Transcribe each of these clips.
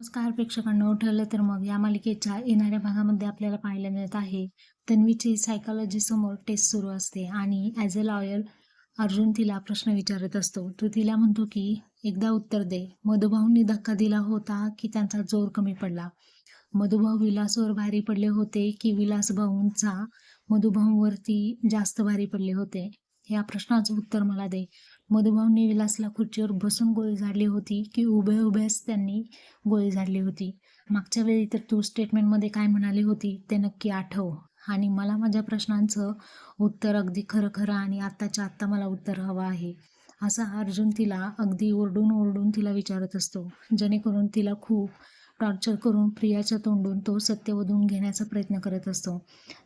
नमस्कार प्रेक्षकांनो ठरलं तर मग या मालिकेच्या येणाऱ्या भागामध्ये आपल्याला पाहायला मिळत आहे. तन्वीची सायकॉलॉजी समोर टेस्ट सुरू असते आणि ॲज अ लॉयर अर्जुन तिला प्रश्न विचारत असतो. तो तिला म्हणतो की एकदा उत्तर दे. मधुभाऊंनी धक्का दिला होता की त्यांचा जोर कमी पडला. मधुभाऊ विलासवर भारी पडले होते की विलास भाऊंचा मधुभाऊंवरती जास्त भारी पडले होते. या प्रश्नाचं उत्तर मला दे. मधुभाऊंनी विलासला खुर्चीवर बसून गोळी झाडली होती की उभ्या उभ्याच त्यांनी गोळी झाडली होती. मागच्या वेळी तर तू स्टेटमेंटमध्ये काय म्हणाली होती ते नक्की आठव. आणि मला माझ्या प्रश्नांचं उत्तर अगदी खरं खरं आणि आत्ताच्या आत्ता मला उत्तर हवं आहे. असा अर्जुन तिला अगदी ओरडून ओरडून तिला विचारत असतो. जेणेकरून तिला खूप टॉर्चर करून प्रियाच्या तोंडून तो सत्य वधून घेण्याचा प्रयत्न करत असतो.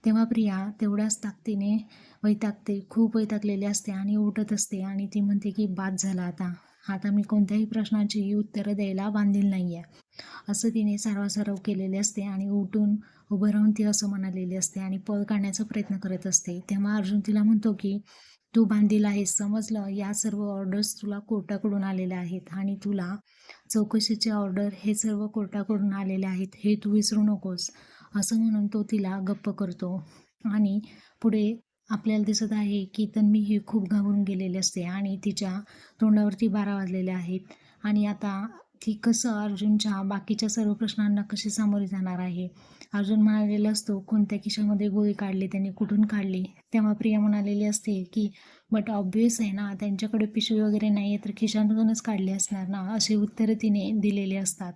तेव्हा प्रिया तेवढ्याच ताकदीने वैतागते खूप वैतागलेली असते आणि उठत असते आणि ती म्हणते की बाद झाला आता. आता मी कोणत्याही प्रश्नाची उत्तरं द्यायला बांधील नाही आहे असं तिने सारवासारव केलेले असते आणि उठून उभं राहून ती असं म्हणालेली असते आणि पळ काढण्याचा प्रयत्न करत असते. तेव्हा अर्जुन तिला म्हणतो की तू बांधील आहेस समजलं? या सर्व ऑर्डर्स तुला कोर्टाकडून आलेल्या आहेत आणि तुला चौकशीचे ऑर्डर हे सर्व कोर्टाकडून आलेले आहेत हे तू विसरू नकोस. असं म्हणून तो तिला गप्प करतो. आणि पुढे आपल्याला दिसत आहे की तन्वी ही खूप घाबरून गेलेली असते आणि तिच्या तोंडावरती बारा वाजलेले आहेत. आणि आता ती कसं अर्जुनच्या बाकीच्या सर्व प्रश्नांना कशी सामोरी जाणार आहे? अर्जुन म्हणालेला असतो कोणत्या खिशामध्ये गोळी काढली त्यांनी कुठून काढली? तेव्हा प्रिया म्हणालेली असते की बट ऑब्वियस आहे ना त्यांच्याकडे पिशवी वगैरे नाही आहे तर खिशांमधूनच काढली असणार ना? असे उत्तरं तिने दिलेले असतात.